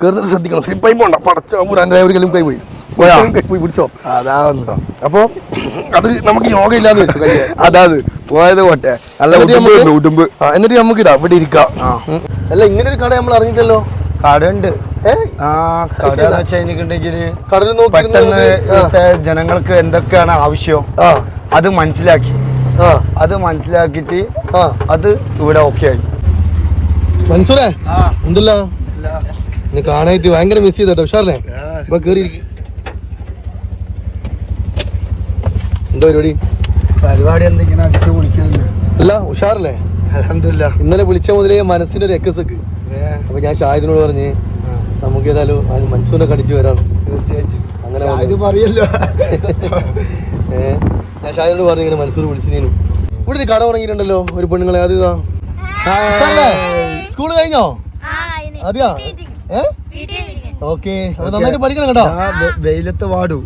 കയറുന്നത് ശ്രദ്ധിക്കണം. സ്ലിപ്പായി പോണ്ട. പടച്ച ഒരു കല്ലും കൈ പോയി. പോയാ? പിടിച്ചോ? അതാ വന്നു അപ്പൊ അത് നമുക്ക് യോഗ ഇല്ലാന്ന് വെച്ചു കയ്യെ അതാണ് പോയത് പോട്ടെ. അല്ല ഉടുമ്പ് എന്നിട്ട് നമുക്ക് ഇതാ ഇവിടെ ഇരിക്കാം. അല്ല ഇങ്ങനെ ഒരു കട നമ്മൾ അറിഞ്ഞിട്ടല്ലോ കടയുണ്ട്. പെട്ടെന്ന് ജനങ്ങൾക്ക് എന്തൊക്കെയാണ് ആവശ്യം? അത് മനസ്സിലാക്കി. അത് മനസ്സിലാക്കിട്ട് അത് ഇവിടെ ഓക്കെ ആയി. മനസ്സിലായി എന്തല്ല എന്നെ കാണായിട്ട് ഭയങ്കര മിസ് ചെയ്തോ ഉഷാറല്ലേ? ഇപ്പൊ കേറി എന്താ പരിപാടി? പരിപാടി എന്തെങ്കിലും അടിച്ചു പൊളിക്കുന്നുണ്ട് അല്ല ഉഷാറല്ലേ? അലഹമില്ല ഇന്നലെ വിളിച്ച മുതലേ മനസ്സിനൊരു എക്കസക്ക്. അപ്പൊ ഞാൻ ഷാഹിദിനോട് പറഞ്ഞ് നമുക്ക് ഏതായാലും അതിന് മൻസൂനെ കടിച്ചു വരാം തീർച്ചയായിട്ടും. അങ്ങനെ പറയല്ലോ. ഏഹ് ഞാൻ ഷാഹിദിനോട് പറഞ്ഞു ഇങ്ങനെ മനസ്സൂർ വിളിച്ചിനു ഇവിടെ ഒരു കട തുടങ്ങിയിട്ടുണ്ടല്ലോ ഒരു പെണ്ണുങ്ങളെ. അത് സ്കൂൾ സ്കൂൾ കഴിഞ്ഞോ. അതെയാ? ഓക്കെ. നന്നായിട്ട് പഠിക്കണം കേട്ടോ. വെയിലത്ത് വാടു.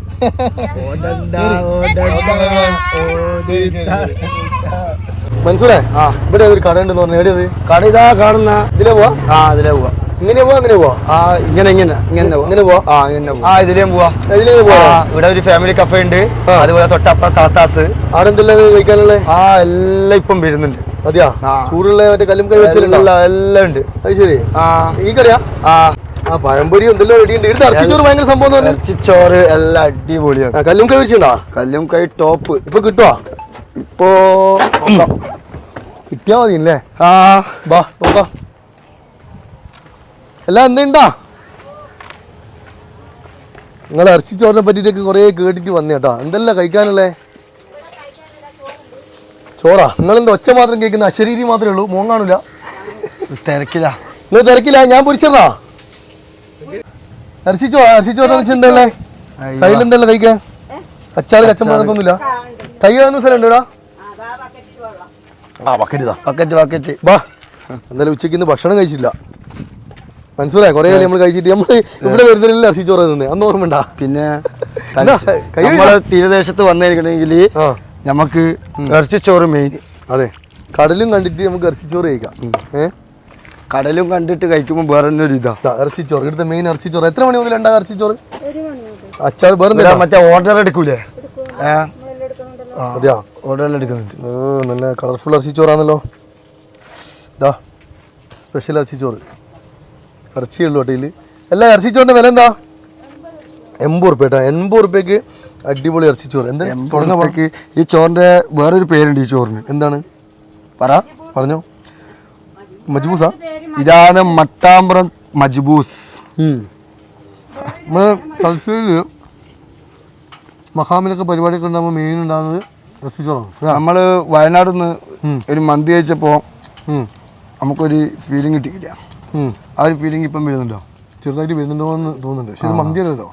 ആ. ഇവിടെ ഒരു കട ഉണ്ടെന്ന് പറഞ്ഞു എവിടെയത് കട ഇതാ കാണുന്ന ഇതിലെ പോവാ? ആ ഇതിലെ പോവാ. ഇങ്ങനെ പോവാ അങ്ങനെ പോവാ? ആ ഇങ്ങനെ ഇങ്ങനെ ഇങ്ങനെ. ഇങ്ങനെ പോവാ? ആ ഇങ്ങനെ. ആ ഇതിലേം പോവാ. ഇതിലേ പോവാ. ഇവിടെ ഒരു ഫാമിലി കഫേ ഉണ്ട്. അതുപോലെ തൊട്ടപ്പുറം താത്താസ് ആരെന്തല്ലേ എന്തെല്ലാം കഴിക്കാനുള്ളേ ആ എല്ലാം ഇപ്പം വരുന്നുണ്ട്. അതെയാ. ചൂടുള്ള മറ്റേ കല്ലും കൈ വെച്ചിട്ടുണ്ടോ എല്ലാം ഉണ്ട്. അത് ശരി. ആ. ഈ കറിയാ? ആ. ആ പഴംപൊരി എന്തെല്ലാം റെഡി ഉണ്ട്. ഇവിടുത്തെ ഇറച്ചിച്ചോറ് ഭയങ്കര സംഭവം ഇറച്ചിച്ചോറ് എല്ലാം അടിപൊളിയാണ്. കല്ലും കൈ വെച്ചിട്ടുണ്ടോ? കല്ലും കൈ ടോപ്പ്. ഇപ്പൊ കിട്ടുവാ? ഇപ്പോ കിട്ടിയാ മതി അല്ലേ ആ. ബാ നോക്കാം. എല്ലാം എന്തുണ്ടാ? നിങ്ങൾ ഇറച്ചിച്ചോറിനെ പറ്റിയിട്ടൊക്കെ കുറേ കേട്ടിട്ട് വന്നേട്ടാ എന്തല്ല എന്തെല്ലാം കഴിക്കാനുള്ളേ? ചോറാ. നിങ്ങളെന്താ ഒച്ച മാത്രം കേൾക്കുന്ന? അശരീരി മാത്രമേ ഉള്ളൂ. മോൻ കാണൂല തിരക്കില്ല നിങ്ങൾ തിരക്കില്ല ഞാൻ പൊരിച്ചതാ ഇറച്ചിച്ചോറാ ഇറച്ചിച്ചോറിനെ വെച്ച് എന്തല്ലേ സൈഡിൽ എന്തല്ല കഴിക്കാൻ അച്ചാർ കച്ചമ്പഴത്തൊന്നുമില്ല കൈ കാണുന്ന സ്ഥലം ഉണ്ടോടാ? ആ ബക്കറ്റ് ഇതാ. ബക്കറ്റ് ബക്കറ്റ് ബാ. എന്തായാലും ഉച്ചയ്ക്ക് ഇന്ന് ഭക്ഷണം കഴിച്ചില്ല മനസ്സിലായി? കുറേ നമ്മൾ കഴിച്ചിട്ട്. നമ്മൾ ഇവിടെ വരുന്നില്ല ഇറച്ചിച്ചോറ് നിന്ന് അന്ന് ഓർമ്മ ഉണ്ടാ പിന്നെ തീരദേശത്ത് വന്നിരിക്കണമെങ്കിൽ ആ. നമുക്ക് ഇറച്ചിച്ചോറ് മെയിൻ അതെ. കടലും കണ്ടിട്ട് നമുക്ക് ഇറച്ചിച്ചോറ് കഴിക്കാം. ഏഹ് കടലും കണ്ടിട്ട് കഴിക്കുമ്പോൾ വേറെ തന്നെ ഒരു ഇതാ ഇറച്ചിച്ചോറ്. ഇവിടുത്തെ മെയിൻ ഇറച്ചിച്ചോറ്. എത്ര മണി മുതൽ ഉണ്ടാ ഇറച്ചിച്ചോറ്? അച്ചാർ വേറെ മറ്റേ ഓർഡർ എടുക്കൂലേ? ഏ? അതെയാ? ഓർഡർ എടുക്കുന്നുണ്ട്. നല്ല കളർഫുൾ ഇറച്ചിച്ചോറാണല്ലോ. ഇതാ സ്പെഷ്യൽ ഇറച്ചിച്ചോറ്. ഇറച്ചിയുള്ളൂ ഹോട്ടലിൽ എല്ലാ ഇറച്ചിച്ചോറിന്റെ വില എന്താ? എൺപത് റുപ്യ കേട്ടോ. എൺപത് റുപ്യക്ക് അടിപൊളി ഇറച്ചി ചോറ്. എന്താ? തുടങ്ങാൻ ഈ ചോറിന്റെ വേറൊരു പേരുണ്ട് ഈ ചോറിന്. എന്താണ്? പറ. പറഞ്ഞോ. മജ്ബൂസ? ഇതാണ് മട്ടാമ്പ്രം മജ്ബൂസ്. നമ്മൾ തലശ്ശേരിയിൽ മഹാമിലൊക്കെ പരിപാടിയൊക്കെ ഉണ്ടാകുമ്പോൾ മെയിൻ ഉണ്ടാകുന്നത് ഇറച്ചി ചോറാണ്. നമ്മൾ വയനാട് നിന്ന് ഒരു മന്തി കഴിച്ചപ്പോ നമുക്കൊരു ഫീലിംഗ് കിട്ടിയില്ല. ആ ഒരു ഫീലിംഗ് ഇപ്പം വരുന്നുണ്ടോ? ചെറുതായിട്ട് വരുന്നുണ്ടോ എന്ന് തോന്നുന്നുണ്ട്. പക്ഷെ മന്തി മന്തിയല്ലല്ലോ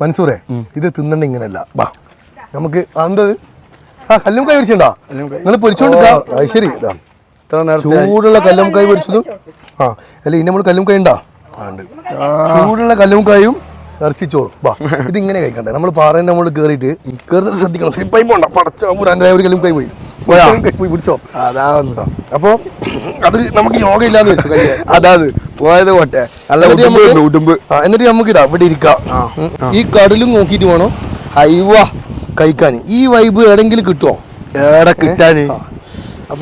മൻസൂറേ ഇത് തിന്നണ്ട ഇങ്ങനല്ല വാ നമുക്ക് അതെന്തത് ആ കല്ലും കൈ പൊരിച്ചിട്ടുണ്ടോ. നിങ്ങൾ പൊരിച്ചോണ്ട് അത് ശരി ഇതാ. ചൂടുള്ള കല്ലും കൈ പൊരിച്ചതും. ആ അല്ല ഇനി നമ്മൾ കല്ലും കൈ ഉണ്ടോ? ഉണ്ട്. ചൂടുള്ള കല്ലും കായും ഇറച്ചിച്ചോറും. വാ ഇത് ഇങ്ങനെ കഴിക്കണ്ടേ. നമ്മൾ പാറേന്റെ നമ്മൾ കയറിയിട്ട് കയറി ശ്രദ്ധിക്കണം. സ്ലിപ്പായി പോണ്ട പടച്ച അഞ്ചായ ഒരു കല്ലും കൈ പോയി. പോയാ? പോയി പിടിച്ചോ അതാ അപ്പോൾ അത് നമുക്ക് യോഗ ഇല്ലാന്ന് വെച്ചു കയ്യെ. അതാണ് പോയത് പോട്ടെ. എന്നിട്ട് ഉടുമ്പ് എന്നിട്ട് നമുക്ക് ഇതാ ഇവിടെ ഇരിക്കാം. ഈ കടലും നോക്കിയിട്ട് വേണം. ഹൈവ കഴിക്കാൻ. ഈ വൈബ് എവിടെങ്കിലും കിട്ടുമോ എവിടെ കിട്ടാന്?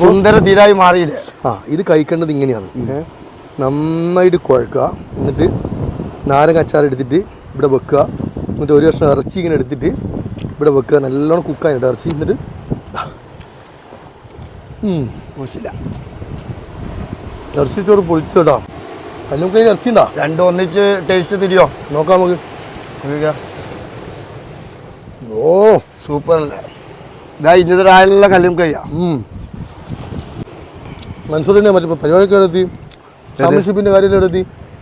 സുന്ദര തീരായി മാറിയില്ലേ? ആ ഇത് കഴിക്കേണ്ടത് ഇങ്ങനെയാണ്. നന്നായിട്ട് കുഴക്കുക. എന്നിട്ട് നാരങ്ങ അച്ചാർ എടുത്തിട്ട് ഇവിടെ വെക്കുക. എന്നിട്ട് ഒരു വർഷം ഇറച്ചി ഇങ്ങനെ എടുത്തിട്ട് ഇവിടെ വെക്കുക. നല്ലോണം കുക്കാൻ ഇറച്ചി എന്നിട്ട് മോശമില്ല. ഇറച്ചി ചോറ് കല്ലും കയ്യിൽ ഇറച്ചി ഉണ്ടാ രണ്ടും ഒന്നിച്ച് ടേസ്റ്റ് തിരിയോ? നോക്കാം നമുക്ക്. ഓ സൂപ്പർ അല്ലേ? ഇതാ ഇന്നത്തെ കല്ലും കയ്യാ. മനസ്സൂരിനെ മറ്റേ പരിപാടിയൊക്കെ എടുത്തി ചാമ്പ്യൻഷിപ്പിന്റെ കാര്യം എടുത്തി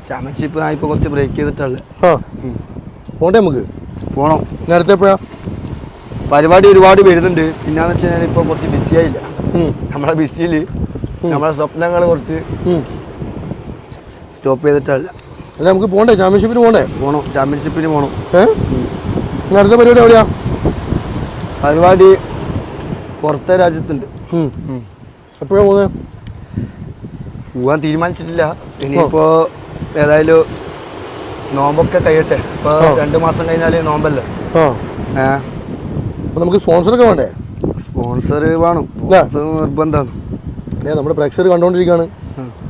ചാമ്പ്യൻഷിപ്പ് ഞാൻ ഇപ്പോൾ കുറച്ച് ബ്രേക്ക് ചെയ്തിട്ടുള്ളത് ആ. പോണ്ടേ നമുക്ക്? പോണം. നേരത്തെ പോയാ പരിപാടി ഒരുപാട് വരുന്നുണ്ട്. പിന്നെ വെച്ച് കഴിഞ്ഞാൽ ഇപ്പോൾ കുറച്ച് ബിസി ആയില്ല. നമ്മളെ ബിസിയിൽ നമ്മളെ സ്വപ്നങ്ങൾ കുറച്ച് സ്റ്റോപ്പ് ചെയ്തിട്ടല്ല. അല്ല നമുക്ക് പോണ്ടേ? ചാമ്പ്യൻഷിപ്പിന് പോണ്ടേ? പോണോ. ചാമ്പ്യൻഷിപ്പിന് പോണോ. ഏഹ് അടുത്ത പരിപാടി എവിടെയാ? പരിപാടി പുറത്തെ രാജ്യത്തുണ്ട്. എപ്പോഴാ പോകുന്നത്? പോകാൻ തീരുമാനിച്ചിട്ടില്ല. ഇനിയിപ്പോ ഏതായാലും നോമ്പൊക്കെ കഴിയട്ടെ. ഇപ്പൊ രണ്ടു മാസം കഴിഞ്ഞാൽ നോമ്പല്ലേ? നമുക്ക് സ്പോൺസർ ഒക്കെ നമുക്ക് സ്പോൺസറൊക്കെ വേണ്ടേ? സ്പോൺസർ വേണം. നിർബന്ധമാണ്. ഏ നമ്മുടെ പ്രേക്ഷകർ കണ്ടുകൊണ്ടിരിക്കുകയാണ്.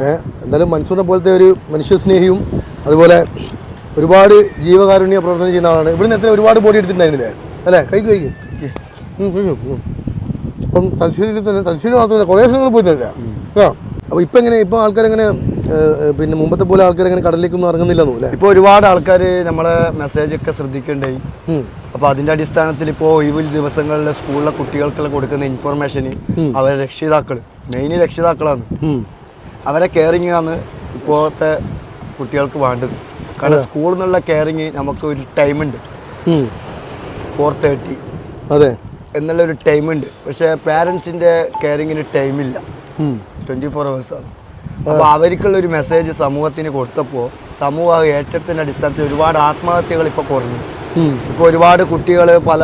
ഏഹ് എന്തായാലും മൻസൂറിനെ പോലത്തെ ഒരു മനുഷ്യസ്നേഹിയും അതുപോലെ ഒരുപാട് ജീവകാരുണ്യ പ്രവർത്തനം ചെയ്യുന്ന ആളാണ്. ഇവിടുന്ന് എത്ര ഒരുപാട് ബോഡി എടുത്തിട്ടുണ്ടായിരുന്നില്ലേ? അല്ലേ? കൈക്ക് കൈക്ക്. അപ്പം തലശ്ശേരിയിൽ തന്നെ തലശ്ശേരി മാത്രമല്ല കുറേ സ്ഥലങ്ങൾ പോയിട്ടില്ല ആ അപ്പോൾ ഇപ്പം എങ്ങനെ ഇപ്പം ആൾക്കാരെങ്ങനെ ഏഹ്, പിന്നെ മുമ്പത്തെ പോലെ ആൾക്കാർ അങ്ങനെ കടലിലേക്കൊന്നും ഇറങ്ങുന്നില്ലെന്നു അല്ലേ? ഇപ്പൊ ഒരുപാട് ആൾക്കാർ നമ്മളെ മെസ്സേജ് ഒക്കെ ശ്രദ്ധിക്കണ്ടേ? അപ്പോൾ അപ്പൊ അതിന്റെ അടിസ്ഥാനത്തിൽ ഇപ്പോൾ ഒഴിവ് ദിവസങ്ങളിൽ സ്കൂളിലെ കുട്ടികൾക്കുള്ള കൊടുക്കുന്ന ഇൻഫർമേഷന് അവരെ രക്ഷിതാക്കൾ മെയിൻ രക്ഷിതാക്കളാണ്. അവരെ കെയറിങ് ആണ് ഇപ്പോഴത്തെ കുട്ടികൾക്ക് വേണ്ടത്. കാരണം സ്കൂളിൽ നിന്നുള്ള കെയറിങ് നമുക്ക് ഒരു ടൈമുണ്ട് ഉണ്ട്. ഫോർ തേർട്ടി അതെ. എന്നുള്ള ഒരു ടൈമുണ്ട് പക്ഷേ പാരൻസിന്റെ കെയറിങ്ങിന് ടൈമില്ല ട്വന്റി ട്വന്റി ഫോർ ആണ്. അപ്പോൾ അവർക്കുള്ള ഒരു മെസ്സേജ് സമൂഹത്തിന് കൊടുത്തപ്പോൾ സമൂഹം അത് ഏറ്റെടുത്തതിന്റെ അടിസ്ഥാനത്തിൽ ഒരുപാട് ആത്മഹത്യകൾ ഇപ്പോൾ കുറഞ്ഞു. ഇപ്പോൾ ഒരുപാട് കുട്ടികൾ പല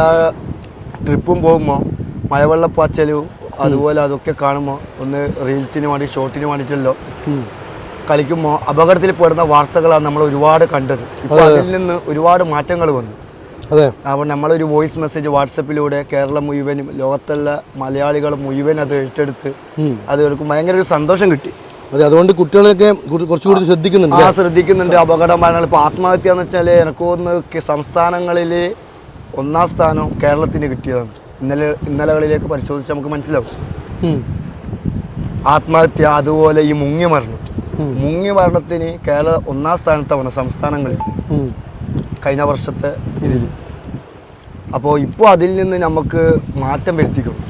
ട്രിപ്പും പോകുമ്പോൾ പച്ചലും അതുപോലെ അതൊക്കെ കാണുമ്പോൾ ഒന്ന് റീൽസിന് വേണ്ടി ഷോർട്ടിന് വേണ്ടിയിട്ടല്ലോ. കളിക്കുമ്പോൾ അപകടത്തിൽ പെടുന്ന വാർത്തകളാണ് നമ്മൾ ഒരുപാട് കണ്ടത്. ഇപ്പോൾ അതിൽ നിന്ന് ഒരുപാട് മാറ്റങ്ങൾ വന്നു. അതെ. അപ്പോൾ നമ്മളൊരു വോയിസ് മെസ്സേജ് വാട്സപ്പിലൂടെ കേരളം മുഴുവനും ലോകത്തുള്ള മലയാളികൾ മുഴുവൻ അത് ഏറ്റെടുത്ത് അത് ഭയങ്കര ഒരു സന്തോഷം കിട്ടി. അതെ അതുകൊണ്ട് കുട്ടികളൊക്കെ കുറ- കുറച്ചുകൂടി ശ്രദ്ധിക്കുന്നുണ്ട് ആ ശ്രദ്ധിക്കുന്നുണ്ട്. അപകട മരണങ്ങൾ. ഇപ്പോൾ ആത്മഹത്യ എന്ന് വെച്ചാൽ എനിക്ക് തോന്നുന്നത് സംസ്ഥാനങ്ങളിൽ ഒന്നാം സ്ഥാനം കേരളത്തിന് കിട്ടിയതാണ്. ഇന്നലെ ഇന്നലകളിലേക്ക് പരിശോധിച്ച് നമുക്ക് മനസ്സിലാവും. ആത്മഹത്യ അതുപോലെ ഈ മുങ്ങി മരണം. മുങ്ങി മരണത്തിന് കേരള ഒന്നാം സ്ഥാനത്താണ് സംസ്ഥാനങ്ങളിൽ കഴിഞ്ഞ വർഷത്തെ ഇതിൽ അപ്പോൾ ഇപ്പോൾ അതിൽ നിന്ന് നമുക്ക് മാറ്റം വരുത്തിക്കണം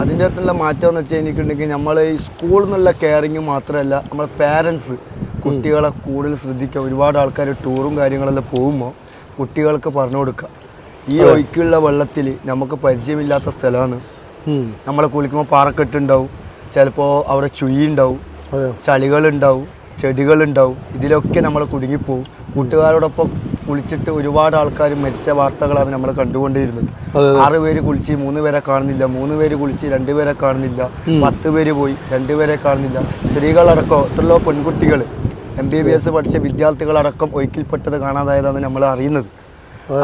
അതിന്റെ അകത്തുള്ള മാറ്റം എന്ന് വെച്ചാൽ എനിക്കുണ്ടെങ്കിൽ നമ്മൾ ഈ സ്കൂളിൽ നിന്നുള്ള കെയറിങ് മാത്രമല്ല നമ്മൾ പാരൻസ് കുട്ടികളെ കൂടുതൽ ശ്രദ്ധിക്കുക. ഒരുപാട് ആൾക്കാർ ടൂറും കാര്യങ്ങളെല്ലാം പോകുമ്പോൾ കുട്ടികൾക്ക് പറഞ്ഞു കൊടുക്കുക. ഈ ഒഴുക്കുള്ള വെള്ളത്തിൽ നമുക്ക് പരിചയമില്ലാത്ത സ്ഥലമാണ്. നമ്മളെ കുളിക്കുമ്പോൾ പാറക്കെട്ടുണ്ടാവും ചിലപ്പോൾ അവിടെ ചുഴി ഉണ്ടാവും. ചളികളുണ്ടാവും ചെടികളുണ്ടാവും ഇതിലൊക്കെ നമ്മൾ കുടുങ്ങിപ്പോവും. കൂട്ടുകാരോടൊപ്പം കുളിച്ചിട്ട് ഒരുപാട് ആൾക്കാർ മരിച്ച വാർത്തകളാണ് നമ്മൾ കണ്ടുകൊണ്ടിരുന്നത്. ആറ് പേര് കുളിച്ച് മൂന്ന് പേരെ കാണുന്നില്ല മൂന്ന് പേര് കുളിച്ച് രണ്ടുപേരെ കാണുന്നില്ല പത്ത് പേര് പോയി രണ്ടുപേരെ കാണുന്നില്ല. സ്ത്രീകളടക്കം എത്രയോ പെൺകുട്ടികൾ എം ബി ബി എസ് പഠിച്ച വിദ്യാർത്ഥികളടക്കം ഒഴുക്കിൽപ്പെട്ടത് കാണാതായതാണ് നമ്മൾ അറിയുന്നത്.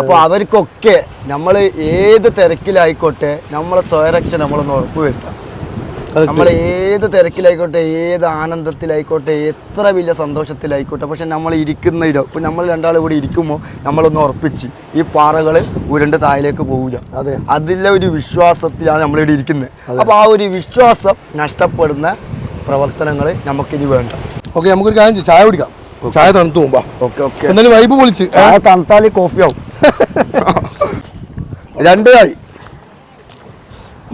അപ്പോൾ അവർക്കൊക്കെ നമ്മൾ ഏത് തിരക്കിലായിക്കോട്ടെ നമ്മളെ സ്വയരക്ഷ നമ്മളൊന്ന് ഉറപ്പുവരുത്താം. നമ്മൾ ഏത് തിരക്കിലായിക്കോട്ടെ ഏത് ആനന്ദത്തിലായിക്കോട്ടെ എത്ര വലിയ സന്തോഷത്തിലായിക്കോട്ടെ. പക്ഷെ നമ്മൾ ഇരിക്കുന്ന ഇടം ഇപ്പം നമ്മൾ രണ്ടാൾ ഇവിടെ ഇരിക്കുമ്പോൾ നമ്മളൊന്ന് ഉറപ്പിച്ച് ഈ പാറകൾ ഉരുണ്ട് താഴേക്ക് പോവുക. അതെ. അതിലെ ഒരു വിശ്വാസത്തിലാണ് നമ്മളിവിടെ ഇരിക്കുന്നത്. അപ്പോൾ ആ ഒരു വിശ്വാസം നഷ്ടപ്പെടുന്ന പ്രവർത്തനങ്ങൾ നമുക്കിനി വേണ്ട. ഓക്കെ നമുക്കൊരു കാര്യം ചായ കുടിക്കാം. ചായ തണുത്തു പോകുമ്പോ ഓക്കെ ഓക്കെ. എന്നാലും വൈബ് പൊളിച്ച്? ചായ തണുത്താൽ കോഫി ആവും. രണ്ട് കായി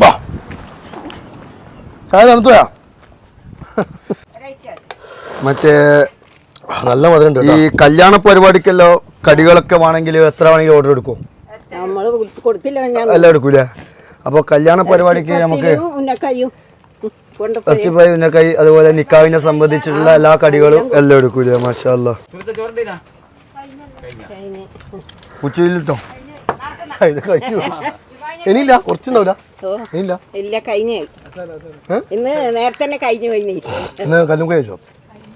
വാ ചായ തണുത്തുപോയാ മറ്റേ നല്ല മധുരം ഈ കല്യാണ പരിപാടിക്കല്ലോ കടികളൊക്കെ വേണമെങ്കിൽ എത്ര വേണമെങ്കിലും ഓർഡർ എടുക്കും? എല്ലാം എടുക്കൂലേ? അപ്പോൾ കല്യാണ പരിപാടിക്ക് നമുക്ക് ഇറച്ചിപ്പായി ഉന്നക്കായി അതുപോലെ നിക്കാവിനെ സംബന്ധിച്ചിട്ടുള്ള എല്ലാ കടികളും എല്ലാം എടുക്കൂലേ? മാഷാല്ല ഉച്ചയിലിട്ടോ? ഇത് കഴിഞ്ഞു. ഇനിയില്ല കുറച്ചുണ്ടാവില്ല ഇനിയില്ല. ഇല്ല കഴിഞ്ഞു? ഇന്ന് നേരത്തെ തന്നെ കഴിഞ്ഞു കഴിഞ്ഞു. ഇന്ന് കല്ലും കഴിച്ചോ?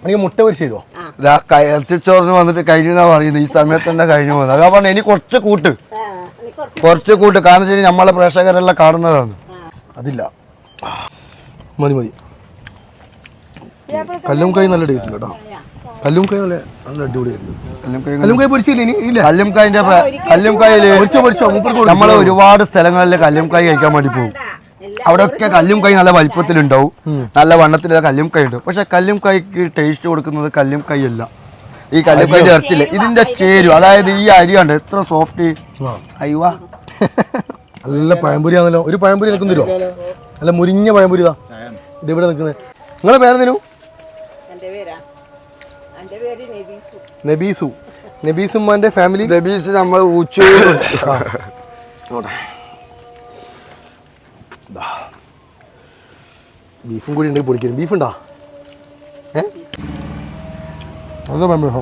എനിക്ക് മുട്ട പൊരിച്ച് തരുമോ ഇറച്ചിച്ചോറിന് വന്നിട്ട് കഴിഞ്ഞു എന്നാ പറയുന്നത്. ഈ സമയത്ത് തന്നെ കഴിഞ്ഞു പോകുന്നത്. അതാ പറഞ്ഞു ഇനി കുറച്ച് കൂട്ട്. കുറച്ച് കൂട്ട്. കാരണം വെച്ചാൽ നമ്മളെ പ്രേക്ഷകരെല്ലാം കാണുന്നതാണ്. അതില്ല. മതി മതി. കല്ലും കൈ നല്ല ടേസ്റ്റ് കേട്ടോ. കല്ലും കൈ നല്ല നല്ല അടിപൊളിയായിരുന്നു കല്ലും കൈ പൊരിച്ചില്ല ഇനി? ഇല്ല. കല്ലും കൈ പൊരിച്ചോ പൊരിച്ചോ? നമ്മൾ ഒരുപാട് സ്ഥലങ്ങളിൽ കല്ലുംകായി കഴിക്കാൻ വേണ്ടി പോകും. അവിടെയൊക്കെ കല്ലും കൈ നല്ല വലിപ്പത്തിലുണ്ടാവും. നല്ല വണ്ണത്തിലുള്ള കൈ ഉണ്ട്. പക്ഷെ കല്ലും കൈക്ക് ടേസ്റ്റ് കൊടുക്കുന്നത് കല്ലുംകായി അല്ല ഈ കല്ലും കൈ ഇറച്ചില്ല ഇതിന്റെ ചേരു അതായത് ഈ അരി കണ്ട്? എത്ര സോഫ്റ്റ് അയ്യോ. നല്ല പഴംപൊരി ആണല്ലോ. ഒരു പഴംപൊരി നിൽക്കുന്നില്ലോ നല്ല മുരിഞ്ഞ പഴംപൊരി ഇതാ. ഇതിവിടെ ഇവിടെ നിൽക്കുന്നത് നിങ്ങളെ പേരെന്തേനു നബീസു. നബീസു. നബീസുമ്മാന്റെ ഫാമിലി നബീസ് നമ്മൾ ഉച്ചു ബീഫും കൂടി ഉണ്ടെങ്കിൽ പൊളിക്കും ബീഫ് ഉണ്ടാ ഏ അതാ പഴംപൊരി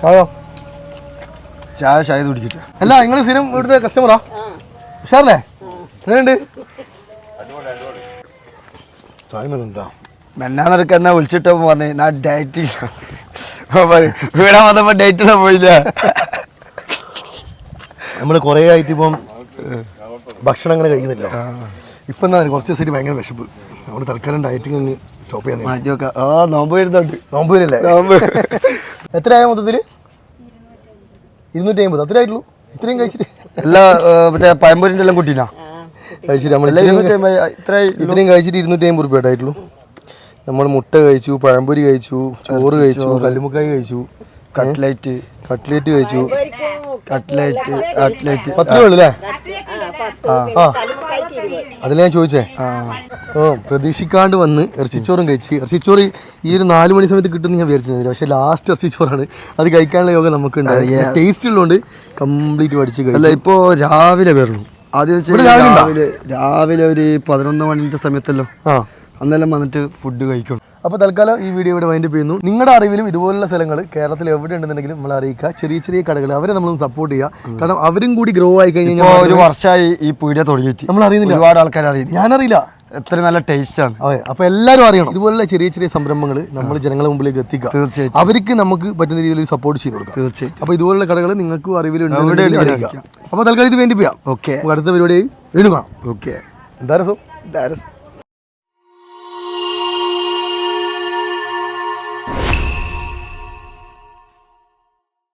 ചായോ ചായ ചായ കുടിച്ചിട്ട്. അല്ല നിങ്ങൾ സ്ഥിരം ഇവിടുത്തെ കസ്റ്റമറാ ഉഷാറല്ലേ? എങ്ങനെയുണ്ട്? ചായ നിറണ്ടാ മെന്നാന്നൊക്കെ എന്നാ വിളിച്ചിട്ട് പറഞ്ഞു ഞാൻ ഡയറ്റ് വീടാൻ വന്നപ്പോ ഡേറ്റിലാണ് പോയില്ല. നമ്മൾ കൊറേ ആയിട്ട് ഇപ്പം ഭക്ഷണം അങ്ങനെ കഴിക്കുന്നില്ല. ഇപ്പം എന്താ കുറച്ച് ദിവസമായിട്ട് ഭയങ്കര വിശപ്പ്. നമ്മൾ തൽക്കാലം ഡയറ്റിംഗ് അങ്ങ് സ്റ്റോപ്പ് ചെയ്യാൻ മാറ്റി വെക്കാം. ആ നോമ്പ് വരുന്നുണ്ട്. നോമ്പ് വരില്ലേ നോമ്പ്. എത്രയായ മൊത്തത്തിൽ ഇരുന്നൂറ്റി അമ്പത് അത്രേ ആയിട്ടുള്ളൂ ഇത്രയും കഴിച്ചിട്ട്? എല്ലാ മറ്റേ പഴംപൊരിന്റെ എല്ലാം കുട്ടീനാ? കഴിച്ചിട്ട് നമ്മൾ എല്ലാ ഇരുന്നൂറ്റി അമ്പത് ഇത്ര ഇത്രയും കഴിച്ചിട്ട് ഇരുന്നൂറ്റി അമ്പത് റുപ്യ ആയിട്ടുള്ളൂ നമ്മൾ മുട്ട കഴിച്ചു പഴംപൊരി കഴിച്ചു ചോറ് കഴിച്ചു കല്ലുമുക്കായി കഴിച്ചു കട്ട്ലൈറ്റ്. കട്ട്ലേറ്റ് കഴിച്ചു. Cutlet cutlet. പത്ത് രൂപ ഉള്ളു അല്ലേ? ആ അതിൽ ഞാൻ ചോദിച്ചേ? പ്രതീക്ഷിക്കാണ്ട് വന്ന് ഇറച്ചിച്ചോറും കഴിച്ച് ഇറച്ചിച്ചോറ് ഈ ഒരു നാല് മണി സമയത്ത് കിട്ടുമെന്ന് ഞാൻ വിചാരിച്ചിരുന്നില്ല. പക്ഷേ ലാസ്റ്റ് ഇറച്ചിച്ചോറാണ്. അത് കഴിക്കാനുള്ള യോഗം നമുക്ക് ടേസ്റ്റ് ഉള്ളതുകൊണ്ട് കംപ്ലീറ്റ് പഠിച്ച് അല്ല ഇപ്പോൾ ഇപ്പോ രാവിലെ വരണം. ആദ്യം രാവിലെ രാവിലെ ഒരു പതിനൊന്ന് മണിന്റെ സമയത്തല്ലോ. ആ. അന്നെല്ലാം വന്നിട്ട് ഫുഡ് കഴിക്കണം അപ്പോൾ തൽക്കാലം ഈ വീഡിയോ ഇവിടെ വൈൻഡ് ചെയ്യുന്നു. നിങ്ങളുടെ അറിവിലും ഇതുപോലുള്ള സ്ഥലങ്ങൾ കേരളത്തിൽ എവിടെ ഉണ്ടെന്നുണ്ടെങ്കിലും നമ്മൾ അറിയിക്കുക. ചെറിയ ചെറിയ കടകൾ അവരെ നമ്മളൊന്ന് സപ്പോർട്ട് ചെയ്യുക. കാരണം അവരും കൂടി ഗ്രോ ആയി കഴിഞ്ഞാൽ ഒരു വർഷമായി ഈ പീഡിയ തുടങ്ങിയിട്ട്. നമ്മൾ അറിയുന്നില്ല ഒരുപാട് ആൾക്കാർ അറിയുന്നു ഞാനറിയില്ല. എത്ര നല്ല ടേസ്റ്റാണ് ആണ്. അതെ അപ്പൊ എല്ലാവരും അറിയണം. ഇതുപോലുള്ള ചെറിയ ചെറിയ സംരംഭങ്ങൾ നമ്മൾ ജനങ്ങളുടെ മുമ്പിലേക്ക് എത്തിക്കുക. തീർച്ചയായും അവർക്ക് നമുക്ക് പറ്റുന്ന രീതിയിൽ സപ്പോർട്ട് ചെയ്ത് കൊടുക്കാം. തീർച്ചയായും അപ്പൊ ഇതുപോലുള്ള കടകൾ നിങ്ങൾക്കും അറിവിലുണ്ട് അപ്പൊ തൽക്കാലം ഇത് വേണ്ടി പോയാം. ഓക്കെ അടുത്ത പരിപാടി വീണ്ടും കാണാം ഓക്കെ എന്താ രസം? ദാരസ്